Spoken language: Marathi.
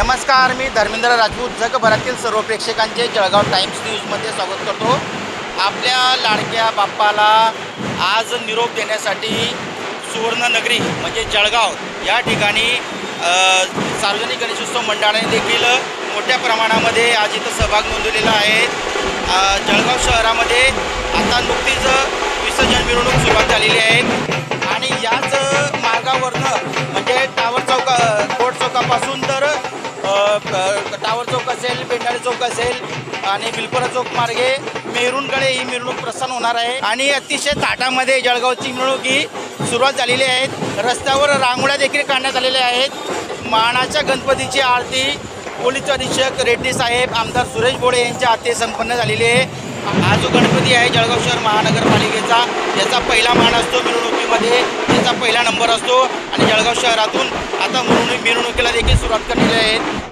नमस्कार मी धर्मेंद्र राजपूत जगभरातील सर्व प्रेक्षकांचे जळगाव टाइम्स न्यूजमध्ये स्वागत करतो. आपल्या लाडक्या बाप्पाला आज निरोप देण्यासाठी सुवर्णनगरी म्हणजे जळगाव या ठिकाणी सार्वजनिक गणेशोत्सव मंडळाने देखील मोठ्या प्रमाणामध्ये आज इथं सहभाग नोंदवलेला आहे. जळगाव शहरामध्ये आता नुकतीच विसर्जन मिरवणूक सुरुवात झालेली आहे. आणि याच मार्गावरनं म्हणजे टावर चौका कोट चौकापासून असेल बेंडाळे चौक असेल आणि बिलपुरा चौक मार्गे मेहरूनकडे ही मिरवणूक प्रस्थान होणार आहे. आणि अतिशय ताटामध्ये जळगावची मिरवणूक ही सुरुवात झालेली आहे. रस्त्यावर रांगोळ्या देखील काढण्यात आलेल्या आहेत. मानाच्या गणपतीची आरती पोलीस अधीक्षक रेड्डी साहेब आमदार सुरेश बोळे यांच्या हाते संपन्न झालेली आहे. हा जो गणपती आहे जळगाव शहर महानगरपालिकेचा याचा पहिला मान असतो मिरवणुकीमध्ये. त्याचा पहिला नंबर असतो. आणि जळगाव शहरातून आता मिरवणुकीला देखील सुरुवात करण्यात आहे.